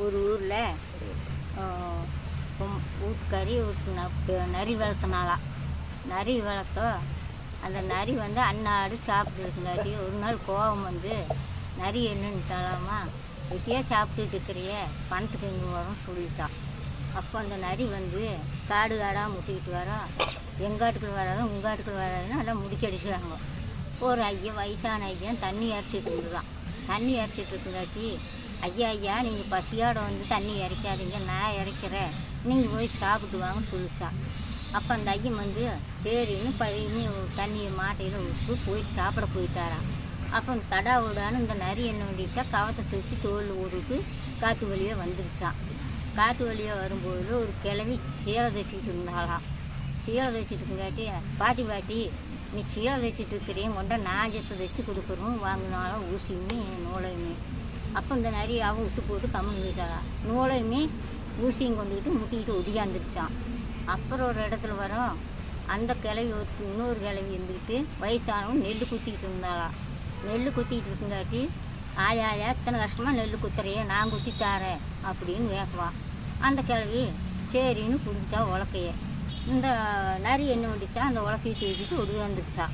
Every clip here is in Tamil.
ஒரு ஊரில் வீட்டுக்காரி ஒரு ந- நரி வளர்த்தனாலாம் நரி வளர்த்தோ அந்த நரி வந்து அன்னாடு சாப்பிட்டுருக்குங்காட்டி ஒரு நாள் கோபம் வந்து நரி என்னன்ட்டாலாமா வெட்டியாக சாப்பிட்டுட்டு இருக்கிறிய பணத்துக்கு இங்கே வரும் சொல்லிட்டான் அப்போ அந்த நரி வந்து காடு காடாக முட்டிக்கிட்டு வரோம் எங்காட்டுக்குள் வராது உங்காட்டுக்குள் வராதுன்னு நல்லா முடிக்கடிக்கிறாங்க. ஒரு ஐயன் வயசான ஐயன் தண்ணி அரைச்சிட்டு இருந்துதான். தண்ணி அரைச்சிட்டு இருக்குங்காட்டி ஐயா ஐயா நீங்கள் பசியோட வந்து தண்ணி இறைக்காதீங்க நான் இறைக்கிறேன். நீங்கள் போய் சாப்பிட்டு வாங்கன்னு சொல்லிச்சா. அப்போ அந்த ஐயன் வந்து சரின்னு பழைய தண்ணியை மாட்டையில் விட்டு போய் சாப்பிட போயிட்டாராம். அப்போ தடா விடான்னு இந்த நரி என்ன பண்ணிடுச்சா கவத்தை சுற்றி தோல் ஊருக்கு காட்டு வழியாக வந்துருச்சான் காட்டு வழியாக வரும்போது ஒரு கிளவி சீலை தச்சிக்கிட்டு இருந்தாளாம். சீலை தைச்சிட்டு இருக்குங்காட்டி பாட்டி பாட்டி நீ சீலை தைச்சிட்டு இருக்கிறீங்க கொண்ட நாஜத்தை தச்சு கொடுக்குறோம் வாங்கினாலும் ஊசியுமே நூலையுமே. அப்போ இந்த நரி அவன் விட்டு போட்டு கம்மன் போயிட்டாளாம் நூலையுமே ஊசியும் கொண்டுக்கிட்டு முட்டிக்கிட்டு ஒடியாந்துருச்சான் அப்புறம் ஒரு இடத்துல வரோம். அந்த கிளவி ஒரு இன்னொரு கிளவி இருந்துக்கிட்டு வயசானவங்க நெல் குத்திக்கிட்டு இருந்தாளாம் நெல் குத்திக்கிட்டு இருக்குங்காட்டி ஆயா ஆயா இத்தனை கஷ்டமாக நெல் குத்துறையே நான் குத்தி தாரேன் அப்படின்னு கேட்குவான் அந்த கிழவி சரின்னு கொடுத்துட்டா உலக்கைய. இந்த நரி என்ன பண்ணிச்சா அந்த உலக்கையை தூக்கிட்டு ஒடியாந்துருச்சா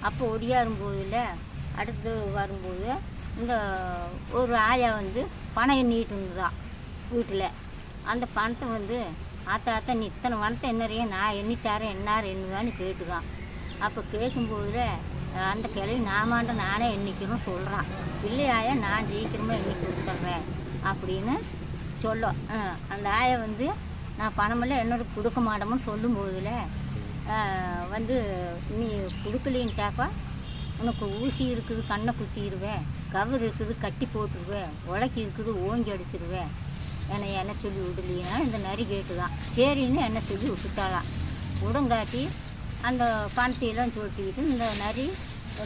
அப்போ ஒடியாரும்போதில் அடுத்து வரும்போது இந்த ஒரு ஆயா வந்து பணம் எண்ணிக்கிட்டு இருந்தான் வீட்டில்? அந்த பணத்தை வந்து ஆத்தா ஆத்தா நீ இத்தனை பணத்தை என்னறிய நான் எண்ணித்தாரேன் என்னார் எண்ணுவான்னு கேட்டுக்கான் அப்போ கேட்கும்போது அந்த கிளவி நாமாண்ட நானே எண்ணிக்கணும் சொல்கிறான் இல்லையாயா நான் ஜீக்கிரமாக எண்ணி கொடுத்துட்றேன் அப்படின்னு சொல்ல அந்த ஆயை வந்து நான் பணமெல்லாம் என்னோட கொடுக்க மாட்டோம்னு சொல்லும்போதுல அஹ் வந்து நீ கொடுக்கலின்ட்டாக்கா உனக்கு ஊசி இருக்குது கண்ணை குத்திடுவேன் கவர் இருக்குது கட்டி போட்டுருவேன் உலக்கி இருக்குது ஓங்கி அடிச்சிடுவேன் என்னை என்ன சொல்லி விடலையா இந்த நரி கேட்டு தான் சரின்னு என்ன சொல்லி விட்டுட்டாளாம். உடங்காட்டி அந்த பணத்தையெல்லாம் சொல்லிக்கிட்டு இந்த நரி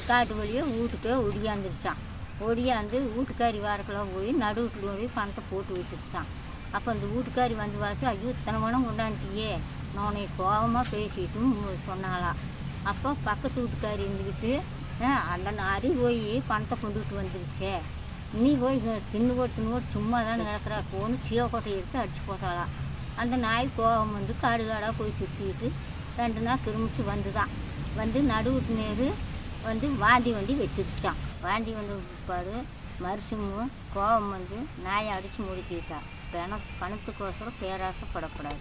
காட்டு வழியே வீட்டுக்கே ஒடியாந்துருச்சான் ஒடியாந்து வீட்டுக்காரி வாரக்கெல்லாம் போய் நடு போய் பணத்தை போட்டு வச்சிருச்சான் அப்போ அந்த வீட்டுக்காரி வந்து பார்த்து ஐயோ இத்தனை மணம் கொண்டாண்டியே நான் உன்னை கோபமாக பேசிட்டும் சொன்னாலாம் அப்போ பக்கத்து வீட்டுக்காரி இருந்துக்கிட்டு அண்ணன் அந்த போய் பணத்தை கொண்டுகிட்டு வந்துருச்சே. நீ போய் தின்னு போட்டு தின்னு போட்டு சும்மா தான் கிடக்குறா. போன்னு சீவக்கொட்டையை எடுத்து அடிச்சு போட்டாலாம் அந்த நாய் கோபம் வந்து காடு காடாக போய் சுற்றிக்கிட்டு ரெண்டு நாள் திரும்பிச்சு வந்துதான். வந்து நடுவுட்டு நேரு வந்து வாந்தி வண்டி வச்சிருச்சான் வாந்தி வந்து பாரு மறுசுமும் கோபம் வந்து நாயை அடித்து முடிக்கிட்டான் பண பணத்துக்கோசரம் பேராசைப்படக்கூடாது.